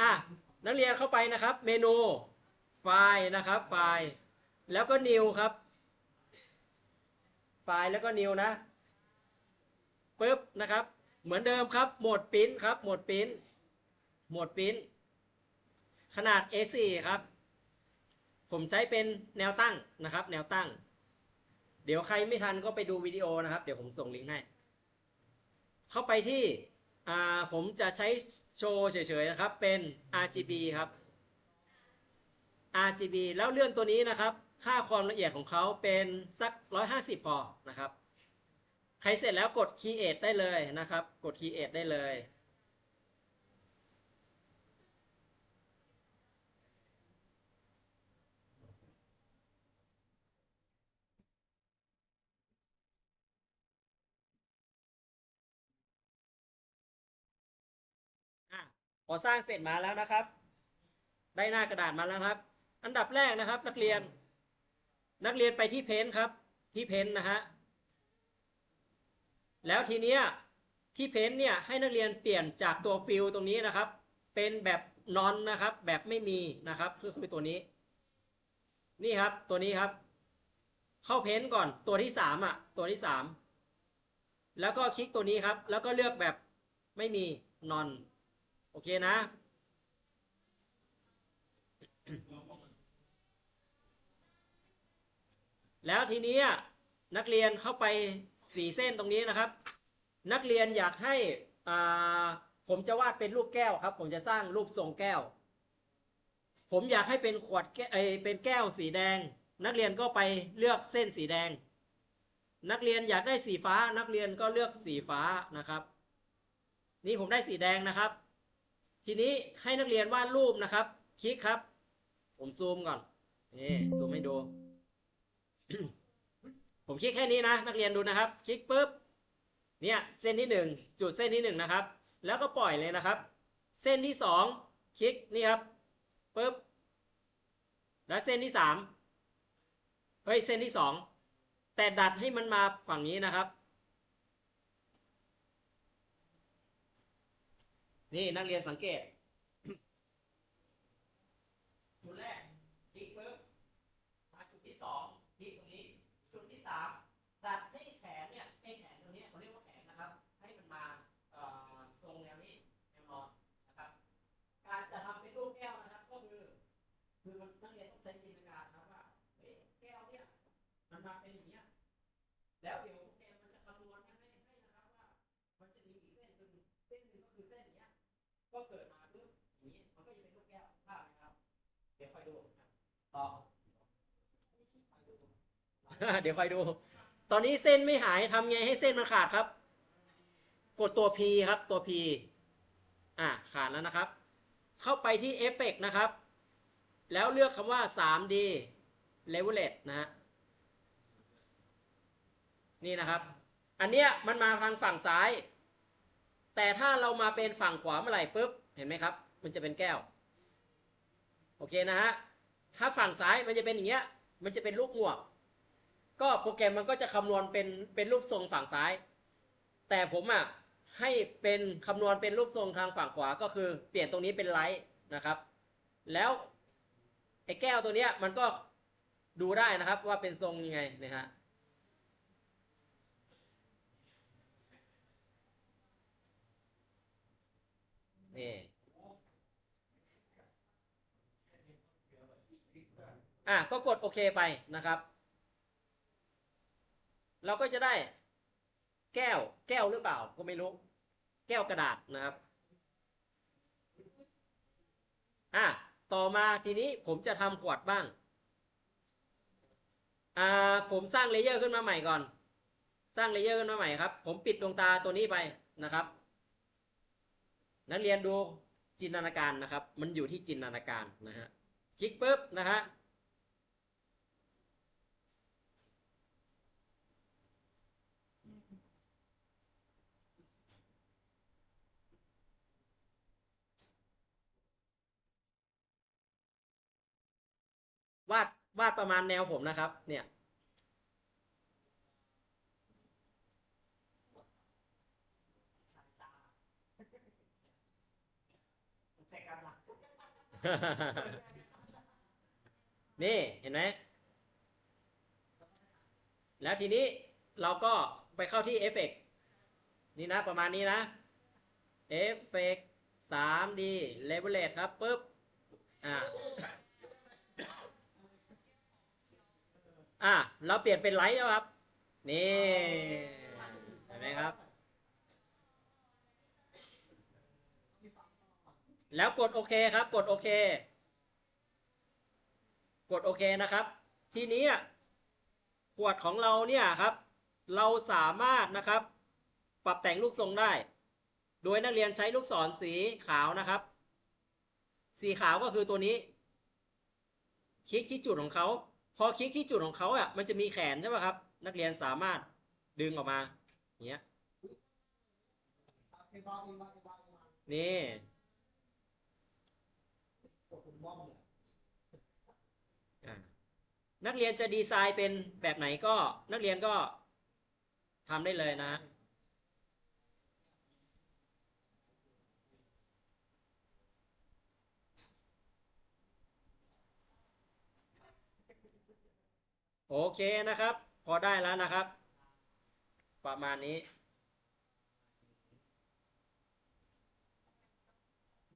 อะนักเรียนเข้าไปนะครับ เมนูไฟล์นะครับ ไฟล์แล้วก็ new ครับ ไฟล์แล้วก็ new นะปึ๊บนะครับ เหมือนเดิมครับ โหมดปริ้นครับ โหมดปริ้นโหมดปริ้นขนาด A4 ครับ ผมใช้เป็นแนวตั้งนะครับ แนวตั้ง เดี๋ยวใครไม่ทันก็ไปดูวิดีโอนะครับ เดี๋ยวผมส่งลิงก์ให้ เข้าไปที่ อ่าผมจะใช้โชว์เฉยๆนะครับเป็น RGB ครับ RGB แล้วเลื่อนตัวนี้นะครับ ค่าความละเอียดของเขาเป็นสัก 150 พอนะครับ ใครเสร็จแล้วกด Create ได้เลยนะครับ กด Create ได้เลย อะ พอสร้างเสร็จมาแล้วนะครับ ได้หน้ากระดาษมาแล้วครับ อันดับแรกนะครับ นักเรียน นักเรียนไปที่เพนครับ ที่เพนนะฮะแล้วทีเนี้ยที่เพนเนี่ยให้นักเรียนเปลี่ยนจากตัวฟิลตรงนี้นะครับ เป็นแบบนอนนะครับ แบบไม่มีนะครับก็คือตัวนี้ นี่ครับตัวนี้ครับ เข้าเพนก่อนตัวที่สามอะ ตัวที่สามแล้วก็คลิกตัวนี้ครับ แล้วก็เลือกแบบไม่มีนอน โอเคนะ แล้วทีนี้นักเรียนเข้าไปสีเส้นตรงนี้นะครับ นักเรียนอยากให้ผมจะวาดเป็นรูปแก้วครับ ผมจะสร้างรูปทรงแก้ว ผมอยากให้เป็นขวดแก้วเอเป็นแก้วสีแดง นักเรียนก็ไปเลือกเส้นสีแดง นักเรียนอยากได้สีฟ้า นักเรียนก็เลือกสีฟ้านะครับ นี่ผมได้สีแดงนะครับ ทีนี้ให้นักเรียนวาดรูปนะครับ คลิกครับ ผมซูมก่อนนี่ซูมให้ดู ผมคลิกแค่นี้นะ นักเรียนดูนะครับ คลิกปุ๊บเนี่ยเส้นที่หนึ่งจุดเส้นที่หนึ่งนะครับ แล้วก็ปล่อยเลยนะครับ เส้นที่สองคลิกนี่ครับปุ๊บแล้วเส้นที่สามเฮ้ยเส้นที่สองแต่ดัดให้มันมาฝั่งนี้นะครับ นี่นักเรียนสังเกตจุดแรกคลิกปุ๊บมาจุดที่สองคลิกตรงนี้จุดที่สามดัดให้แขนเนี่ยให้แขนตรงนี้เขาเรียกว่าแขนนะครับ ให้มันมาเอ่อทรงแนวนี้แนวนอนนะครับ การจะทำเป็นรูปแก้วนะครับก็คือคือมันนักเรียนต้องใช้จินตนาการนะว่าเฮ้ยแก้วเนี่ยมันมาเป็นอย่างเงี้ยแล้วเดี๋ยว ก็เกิดมาปุ๊บอย่างนี้มันก็จะเป็นลูกแก้วภาพไหมครับ เดี๋ยวคอยดูครับต่อเดี๋ยวคอยดู ตอนนี้เส้นไม่หายทำไงให้เส้นมันขาดครับ กดตัว P ครับตัว P อะขาดแล้วนะครับ เข้าไปที่เอฟเฟกนะครับ แล้วเลือกคำว่า 3D Levelet นะฮะนี่นะครับ อันเนี้ยมันมาทางฝั่งซ้าย แต่ถ้าเรามาเป็นฝั่งขวาเมื่อไหร่ปุ๊บเห็นไหมครับ มันจะเป็นแก้ว โอเคนะฮะถ้าฝั่งซ้ายมันจะเป็นอย่างเงี้ยมันจะเป็นลูกหมวก ก็โปรแกรมมันก็จะคำนวณเป็นเป็นรูปทรงฝั่งซ้าย แต่ผมอะให้เป็นคำนวณเป็นรูปทรงทางฝั่งขวาก็คือเปลี่ยนตรงนี้เป็นไลท์นะครับ แล้วไอ้แก้วตัวเนี้ยมันก็ดูได้นะครับว่าเป็นทรงยังไงนะฮะ นี่อะก็กดโอเคไปนะครับ เราก็จะได้แก้วแก้วหรือเปล่าก็ไม่รู้ แก้วกระดาษนะครับอะต่อมาทีนี้ผมจะทำขวดบ้างอ่าผมสร้างเลเยอร์ขึ้นมาใหม่ก่อน สร้างเลเยอร์ขึ้นมาใหม่ครับ ผมปิดดวงตาตัวนี้ไปนะครับ นักเรียนดูจินตนาการนะครับ มันอยู่ที่จินตนาการนะฮะ คลิกปุ๊บนะฮะวาดวาดประมาณแนวผมนะครับ เนี่ย น ใส่กันละ นี่เห็นไหม แล้วทีนี้เราก็ไปเข้าที่เอฟเฟกนี่นะ ประมาณนี้นะเอฟเฟกสามดีเลเวลเลตครับปุ๊บ อ่าอะ เราเปลี่ยนเป็นไลท์แล้วครับ นี่ เห็นไหมครับ แล้วกดโอเคครับ กดโอเค กดโอเคนะครับ ทีนี้ขวดของเราเนี่ยครับ เราสามารถนะครับ ปรับแต่งลูกทรงได้ โดยนักเรียนใช้ลูกศรสีขาวนะครับ สีขาวก็คือตัวนี้ คลิกที่จุดของเขาพอคลิกที่จุดของเขาอะมันจะมีแขนใช่ป่ะครับ นักเรียนสามารถดึงออกมาอย่างเงี้ยเอ็ม บ้อ็มบ้าเนี่ยนักเรียนจะดีไซน์เป็นแบบไหนก็นักเรียนก็ทำได้เลยนะ โอเคนะครับ พอได้แล้วนะครับ ประมาณนี้